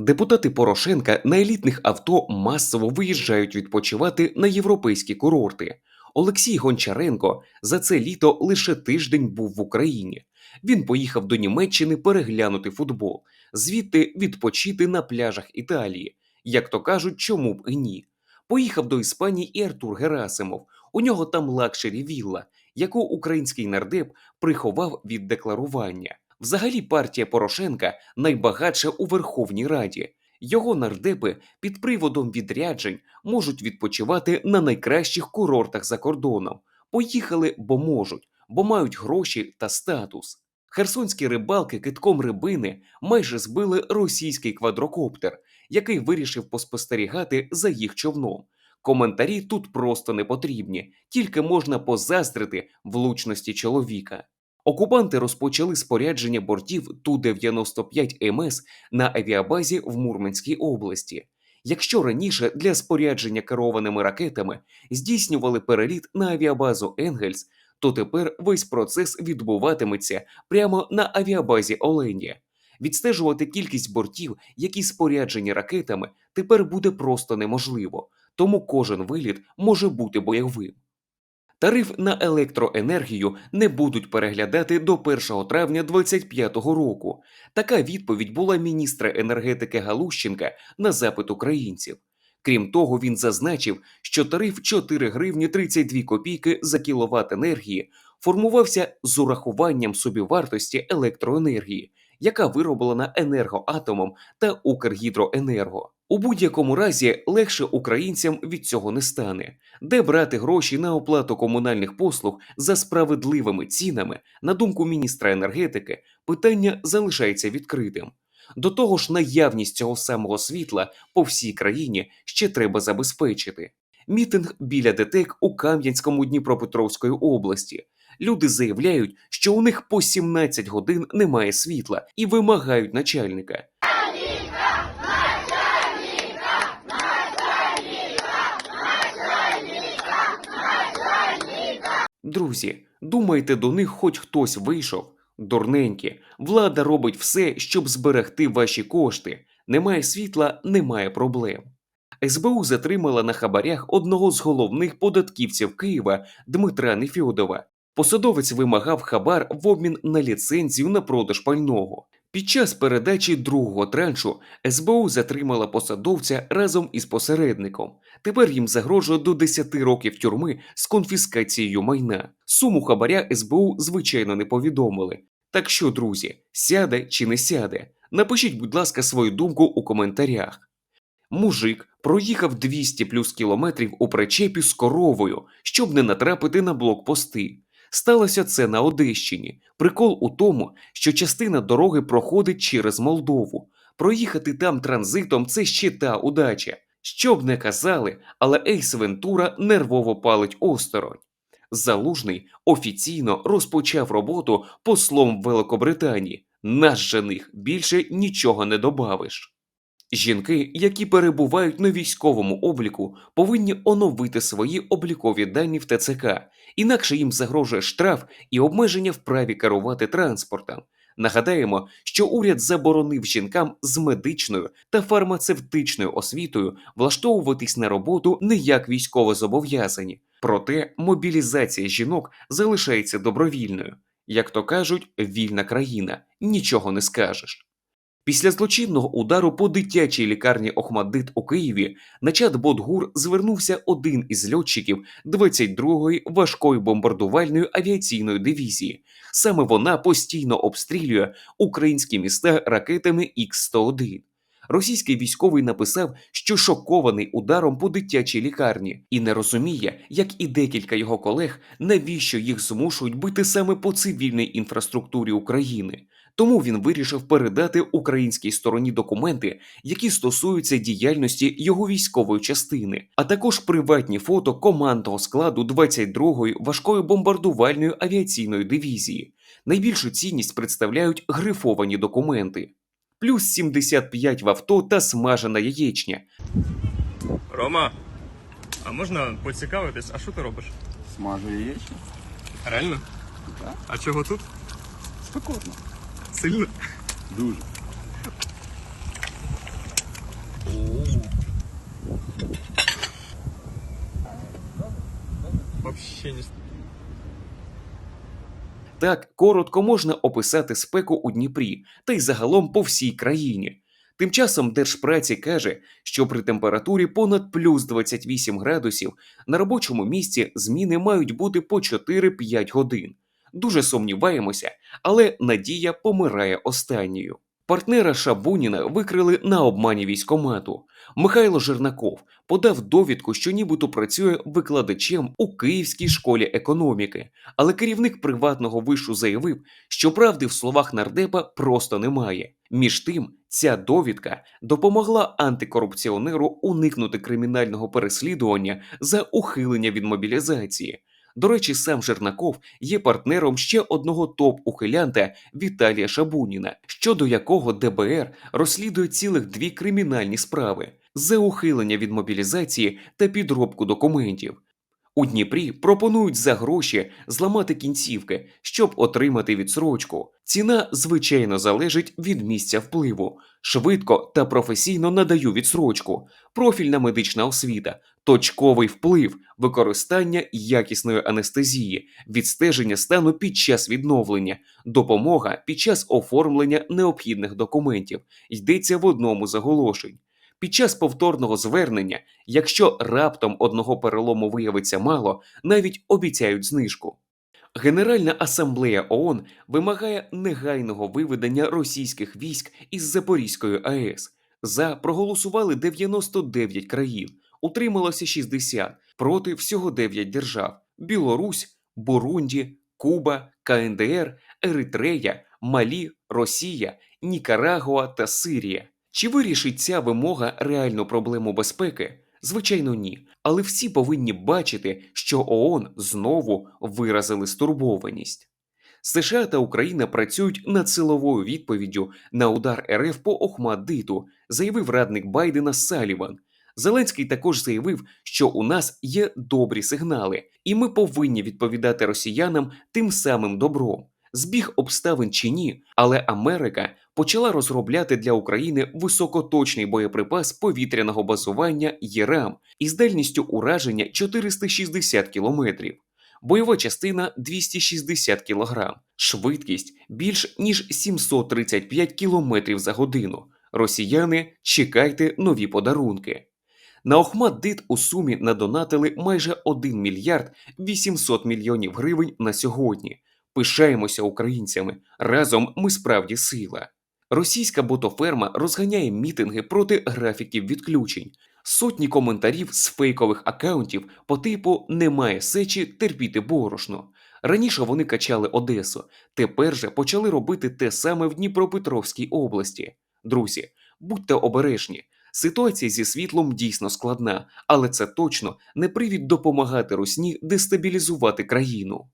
Депутати Порошенка на елітних авто масово виїжджають відпочивати на європейські курорти. Олексій Гончаренко за це літо лише тиждень був в Україні. Він поїхав до Німеччини переглянути футбол, звідти відпочити на пляжах Італії. Як то кажуть, чому б і ні. Поїхав до Іспанії і Артур Герасимов. У нього там лакшері вілла, яку український нардеп приховав від декларування. Взагалі партія Порошенка найбагатша у Верховній Раді. Його нардепи під приводом відряджень можуть відпочивати на найкращих курортах за кордоном. Поїхали, бо можуть, бо мають гроші та статус. Херсонські рибалки китком рибини майже збили російський квадрокоптер, який вирішив поспостерігати за їх човном. Коментарі тут просто не потрібні, тільки можна позаздрити влучності чоловіка. Окупанти розпочали спорядження бортів Ту-95 МС на авіабазі в Мурманській області. Якщо раніше для спорядження керованими ракетами здійснювали переліт на авіабазу Енгельс, то тепер весь процес відбуватиметься прямо на авіабазі Оленя. Відстежувати кількість бортів, які споряджені ракетами, тепер буде просто неможливо, тому кожен виліт може бути бойовим. Тариф на електроенергію не будуть переглядати до 1 травня 2025 року. Така відповідь була міністра енергетики Галущенка на запит українців. Крім того, він зазначив, що тариф 4 гривні 32 копійки за кіловат енергії формувався з урахуванням собівартості електроенергії, яка вироблена енергоатомом та Укргідроенерго. У будь-якому разі легше українцям від цього не стане. Де брати гроші на оплату комунальних послуг за справедливими цінами, на думку міністра енергетики, питання залишається відкритим. До того ж, наявність цього самого світла по всій країні ще треба забезпечити. Мітинг біля ДТЕК у Кам'янському Дніпропетровської області. Люди заявляють, що у них по 17 годин немає світла і вимагають начальника. Друзі, думаєте, до них хоч хтось вийшов? Дурненькі, влада робить все, щоб зберегти ваші кошти. Немає світла, немає проблем. СБУ затримала на хабарях одного з головних податківців Києва Дмитра Нефьодова. Посадовець вимагав хабар в обмін на ліцензію на продаж пального. Під час передачі другого траншу СБУ затримала посадовця разом із посередником. Тепер їм загрожує до 10 років тюрми з конфіскацією майна. Суму хабаря СБУ звичайно не повідомили. Так що, друзі, сяде чи не сяде? Напишіть, будь ласка, свою думку у коментарях. Мужик проїхав 200 плюс кілометрів у причепі з коровою, щоб не натрапити на блокпости. Сталося це на Одещині. Прикол у тому, що частина дороги проходить через Молдову. Проїхати там транзитом це ще та удача. Що б не казали, але Ейс Вентура нервово палить осторонь. Залужний офіційно розпочав роботу послом Великобританії. Наш жених більше нічого не добавиш. Жінки, які перебувають на військовому обліку, повинні оновити свої облікові дані в ТЦК, інакше їм загрожує штраф і обмеження в праві керувати транспортом. Нагадаємо, що уряд заборонив жінкам з медичною та фармацевтичною освітою влаштовуватись на роботу не як військовозобов'язані. Проте мобілізація жінок залишається добровільною. Як то кажуть, вільна країна, нічого не скажеш. Після злочинного удару по дитячій лікарні Охмаддит у Києві на чат-бот ГУР звернувся один із льотчиків 22-ї важкої бомбардувальної авіаційної дивізії. Саме вона постійно обстрілює українські міста ракетами Х-101. Російський військовий написав, що шокований ударом по дитячій лікарні і не розуміє, як і декілька його колег, навіщо їх змушують бити саме по цивільній інфраструктурі України. Тому він вирішив передати українській стороні документи, які стосуються діяльності його військової частини, а також приватні фото командного складу 22-ї важкої бомбардувальної авіаційної дивізії. Найбільшу цінність представляють грифовані документи. Плюс 75 в авто та смажена яєчня. Рома, а можна поцікавитись, а що ти робиш? Смажу яєчню. Реально? Так. А чого тут? Спекотно сильно? Дуже. Вообще не так коротко можна описати спеку у Дніпрі та й загалом по всій країні. Тим часом Держпраці каже, що при температурі понад плюс 28 градусів на робочому місці зміни мають бути по 4-5 годин. Дуже сумніваємося, але надія помирає останньою. Партнера Шабуніна викрили на обмані військомату. Михайло Жернаков подав довідку, що нібито працює викладачем у Київській школі економіки, але керівник приватного вишу заявив, що правди в словах нардепа просто немає. Між тим, ця довідка допомогла антикорупціонеру уникнути кримінального переслідування за ухилення від мобілізації. До речі, сам Жернаков є партнером ще одного топ-ухилянта Віталія Шабуніна, щодо якого ДБР розслідує цілих дві кримінальні справи за ухилення від мобілізації та підробку документів. У Дніпрі пропонують за гроші зламати кінцівки, щоб отримати відсрочку. Ціна, звичайно, залежить від місця впливу. Швидко та професійно надаю відсрочку, профільна медична освіта, точковий вплив, використання якісної анестезії, відстеження стану під час відновлення, допомога під час оформлення необхідних документів. Йдеться в одному з оголошень. Під час повторного звернення, якщо раптом одного перелому виявиться мало, навіть обіцяють знижку. Генеральна асамблея ООН вимагає негайного виведення російських військ із Запорізької АЕС. За проголосували 99 країн, утрималося 60, проти всього 9 держав: Білорусь, Бурунді, Куба, КНДР, Еритрея, Малі, Росія, Нікарагуа та Сирія. Чи вирішить ця вимога реальну проблему безпеки? Звичайно, ні. Але всі повинні бачити, що ООН знову виразили стурбованість. США та Україна працюють над силовою відповіддю на удар РФ по Охмаддиту, заявив радник Байдена Саліван. Зеленський також заявив, що у нас є добрі сигнали, і ми повинні відповідати росіянам тим самим добром. Збіг обставин чи ні, але Америка почала розробляти для України високоточний боєприпас повітряного базування ЄРАМ із дальністю ураження 460 км, бойова частина 260 кг, швидкість більш ніж 735 км за годину. Росіяни, чекайте нові подарунки. На Охмат-Дит у сумі надонатили майже 1 мільярд 800 мільйонів гривень на сьогодні. Пишаємося українцями. Разом ми справді сила. Російська ботоферма розганяє мітинги проти графіків відключень. Сотні коментарів з фейкових акаунтів по типу немає сечі терпіти борошно. Раніше вони качали Одесу, тепер же почали робити те саме в Дніпропетровській області. Друзі, будьте обережні. Ситуація зі світлом дійсно складна, але це точно не привід допомагати русні дестабілізувати країну.